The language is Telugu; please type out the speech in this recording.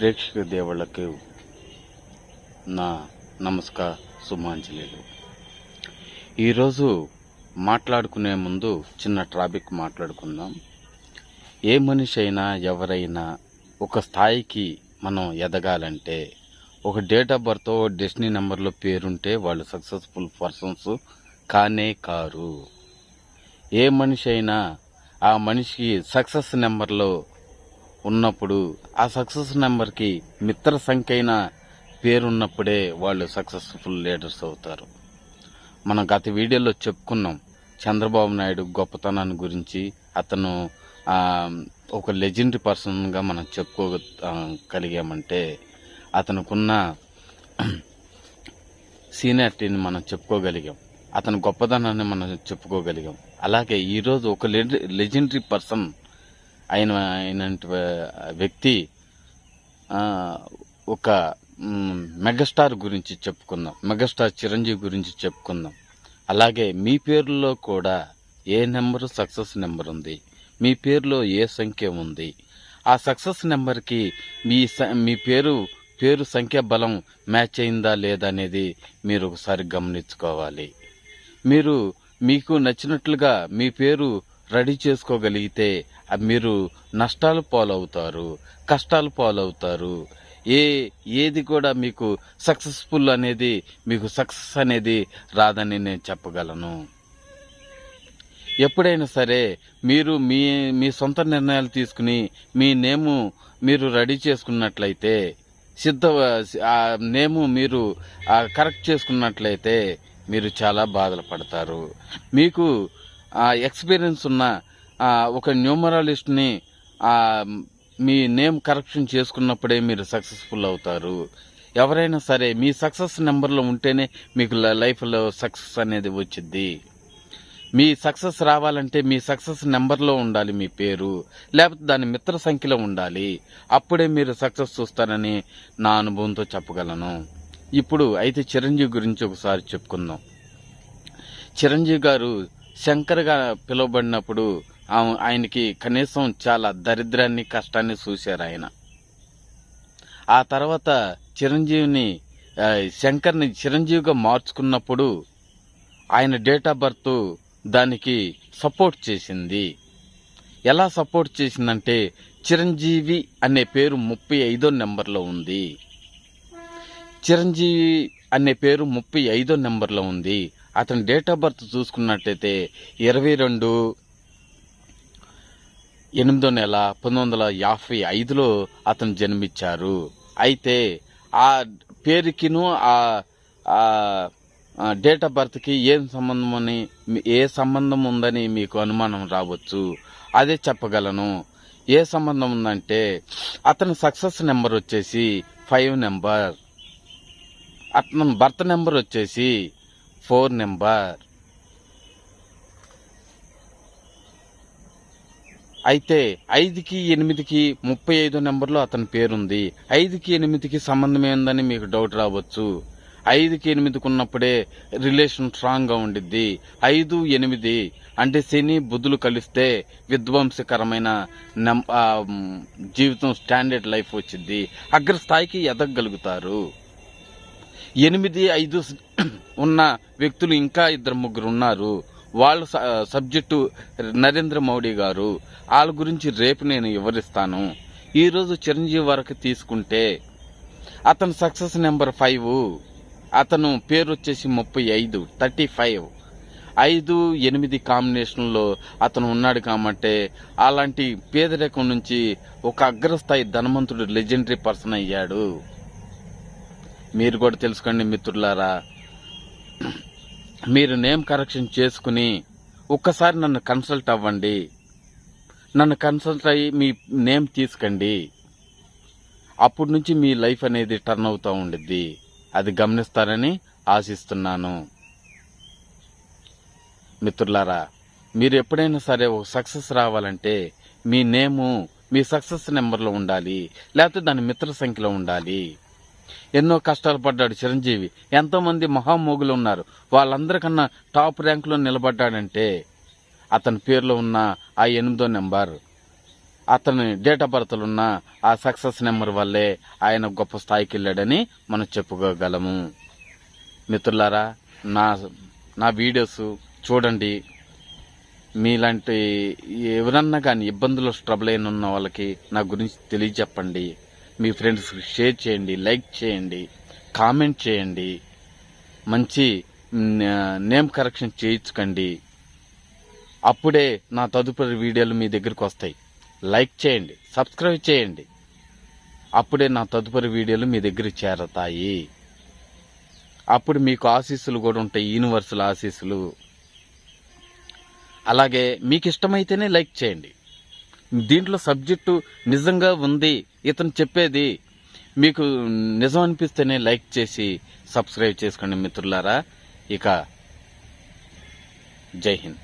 ప్రేక్షక దేవుళ్ళకు నా నమస్కార శుభాంజలిలు ఈరోజు మాట్లాడుకునే ముందు చిన్న ట్రాఫిక్ మాట్లాడుకుందాం. ఏ మనిషి అయినా ఎవరైనా ఒక స్థాయికి మనం ఎదగాలంటే ఒక డేట్ ఆఫ్ బర్త్ డెస్టినీ నెంబర్లో పేరుంటే వాళ్ళు సక్సెస్ఫుల్ పర్సన్స్ కానే కారు. ఏ మనిషి అయినా ఆ మనిషికి సక్సెస్ నెంబర్లో ఉన్నప్పుడు ఆ సక్సెస్ నెంబర్కి మిత్ర సంఖ్య అయిన పేరున్నప్పుడే వాళ్ళు సక్సెస్ఫుల్ లీడర్స్ అవుతారు. మనం గత వీడియోలో చెప్పుకున్నాం చంద్రబాబు నాయుడు గొప్పతనాన్ని గురించి అతను ఒక లెజెండరీ పర్సన్గా మనం చెప్పుకోగలిగామంటే అతనుకున్న సీనియారిటీని మనం చెప్పుకోగలిగాం అతని గొప్పదనాన్ని మనం చెప్పుకోగలిగాం. అలాగే ఈరోజు ఒక లెజెండరీ పర్సన్ ఆయన ఆయన వ్యక్తి ఒక మెగాస్టార్ గురించి చెప్పుకుందాం. మెగాస్టార్ చిరంజీవి గురించి చెప్పుకుందాం. అలాగే మీ పేరులో కూడా ఏ నెంబరు సక్సెస్ నెంబర్ ఉంది? మీ పేరులో ఏ సంఖ్య ఉంది? ఆ సక్సెస్ నెంబర్కి మీ స- మీ పేరు పేరు సంఖ్య బలం మ్యాచ్ అయిందా లేదా అనేది మీరు ఒకసారి గమనించుకోవాలి. మీరు మీకు నచ్చినట్లుగా మీ పేరు రెడీ చేసుకోగలిగితే మీరు నష్టాలు పాలవుతారు కష్టాలు పాలవుతారు. ఏ ఏది కూడా మీకు సక్సెస్ఫుల్ అనేది మీకు సక్సెస్ అనేది రాదని నేను చెప్పగలను. ఎప్పుడైనా సరే మీరు మీ మీ సొంత నిర్ణయాలు తీసుకుని మీ నేము మీరు రెడీ చేసుకున్నట్లయితే సిద్ధ నేము మీరు కరెక్ట్ చేసుకున్నట్లయితే మీరు చాలా బాధలు పడతారు. మీకు ఎక్స్పీరియన్స్ ఉన్న ఒక న్యూమరాలిస్ట్ని మీ నేమ్ కరెక్షన్ చేసుకున్నప్పుడే మీరు సక్సెస్ఫుల్ అవుతారు. ఎవరైనా సరే మీ సక్సెస్ నెంబర్లో ఉంటేనే మీకు లైఫ్లో సక్సెస్ అనేది వచ్చింది మీ సక్సెస్ రావాలంటే మీ సక్సెస్ నెంబర్లో ఉండాలి మీ పేరు లేకపోతే దాని మిత్ర సంఖ్యలో ఉండాలి. అప్పుడే మీరు సక్సెస్ చూస్తారని నా అనుభవంతో చెప్పగలను. ఇప్పుడు అయితే చిరంజీవి గురించి ఒకసారి చెప్పుకుందాం. చిరంజీవి గారు శంకర్గా పిలువబడినప్పుడు ఆయనకి కనీసం చాలా దరిద్రాన్ని కష్టాన్ని చూశారు ఆయన. ఆ తర్వాత చిరంజీవిని శంకర్ని చిరంజీవిగా మార్చుకున్నప్పుడు ఆయన డేట్ ఆఫ్ బర్త్ దానికి సపోర్ట్ చేసింది. ఎలా సపోర్ట్ చేసిందంటే చిరంజీవి అనే పేరు ముప్పై ఐదో నెంబర్లో ఉంది. చిరంజీవి అనే పేరు ముప్పై ఐదో నెంబర్లో ఉంది. అతని డేట్ ఆఫ్ బర్త్ చూసుకున్నట్టయితే ఇరవై రెండు ఎనిమిదో నెల పంతొమ్మిది వందల యాభై ఐదులో అతను జన్మించారు. అయితే ఆ పేరుకిను ఆ డేట్ ఆఫ్ బర్త్కి ఏం సంబంధం అని ఏ సంబంధం ఉందని మీకు అనుమానం రావచ్చు. అదే చెప్పగలను. ఏ సంబంధం ఉందంటే అతని సక్సెస్ నెంబర్ వచ్చేసి ఫైవ్ నెంబర్ అతని బర్త్ నెంబర్ వచ్చేసి ఫోర్ నెంబర్. అయితే ఐదుకి ఎనిమిదికి ముప్పై ఐదు నెంబర్లో అతని పేరుంది. ఐదుకి ఎనిమిదికి సంబంధం ఏందని మీకు డౌట్ రావచ్చు. ఐదుకి ఎనిమిదికి ఉన్నప్పుడే రిలేషన్ స్ట్రాంగ్గా ఉండిద్ది. ఐదు ఎనిమిది అంటే శని బుద్ధులు కలిస్తే విధ్వంసకరమైన జీవితం స్టాండర్డ్ లైఫ్ వచ్చింది అగ్రస్థాయికి ఎదగగలుగుతారు. ఎనిమిది ఐదు ఉన్న వ్యక్తులు ఇంకా ఇద్దరు ముగ్గురు ఉన్నారు. వాళ్ళ స- సబ్జెక్టు నరేంద్ర మోడీ గారు. వాళ్ళ గురించి రేపు నేను వివరిస్తాను. ఈరోజు చిరంజీవి వరకు తీసుకుంటే అతను సక్సెస్ నెంబర్ ఫైవ్. అతను పేరు వచ్చేసి ముప్పై ఐదు థర్టీ ఫైవ్. ఐదు ఎనిమిది కాంబినేషన్లో అతను ఉన్నాడు కాబట్టి అలాంటి పేదరికం నుంచి ఒక అగ్రస్థాయి ధనవంతుడు లెజెండరీ పర్సన్ అయ్యాడు. మీరు కూడా తెలుసుకోండి మిత్రులారా. మీరు నేమ్ కరెక్షన్ చేసుకుని ఒక్కసారి నన్ను కన్సల్ట్ అవ్వండి. నన్ను కన్సల్ట్ అయ్యి మీ నేమ్ తీసుకోండి. అప్పటి నుంచి మీ లైఫ్ అనేది టర్న్ అవుతూ ఉండిద్ది. అది గమనిస్తారని ఆశిస్తున్నాను. మిత్రులారా మీరు ఎప్పుడైనా సరే ఒక సక్సెస్ రావాలంటే మీ నేము మీ సక్సెస్ నెంబర్లో ఉండాలి. లేకపోతే దాని మిత్ర సంఖ్యలో ఉండాలి. ఎన్నో కష్టాలు పడ్డాడు చిరంజీవి. ఎంతోమంది మహామోగులు ఉన్నారు. వాళ్ళందరికన్నా టాప్ ర్యాంకులో నిలబడ్డాడంటే అతని పేరులో ఉన్న ఆ ఎనిమిదో నెంబర్. అతని డేట్ ఆఫ్ బర్త్లు ఉన్న ఆ సక్సెస్ నెంబర్ వల్లే ఆయన గొప్ప స్థాయికి వెళ్ళాడని మనం చెప్పుకోగలము. మిత్రులారా నా నా వీడియోస్ చూడండి. మీలాంటి ఎవరన్నా కానీ ఇబ్బందులు ట్రబుల్ అయిన ఉన్న వాళ్ళకి నా గురించి తెలియచెప్పండి మీ ఫ్రెండ్స్కి షేర్ చేయండి లైక్ చేయండి కామెంట్ చేయండి. మంచి నేమ్ కరెక్షన్ చేయించుకోండి. అప్పుడే నా తదుపరి వీడియోలు మీ దగ్గరికి వస్తాయి. లైక్ చేయండి సబ్స్క్రైబ్ చేయండి. అప్పుడే నా తదుపరి వీడియోలు మీ దగ్గర చేరతాయి. అప్పుడు మీకు ఆశీస్సులు కూడా ఉంటాయి యూనివర్సల్ ఆశీస్సులు. అలాగే మీకు ఇష్టమైతేనే లైక్ చేయండి. దీంట్లో సబ్జెక్టు నిజంగా ఉంది. ఇతను చెప్పేది మీకు నిజం అనిపిస్తేనే లైక్ చేసి సబ్స్క్రైబ్ చేసుకోండి మిత్రులారా. ఇక జై హింద్.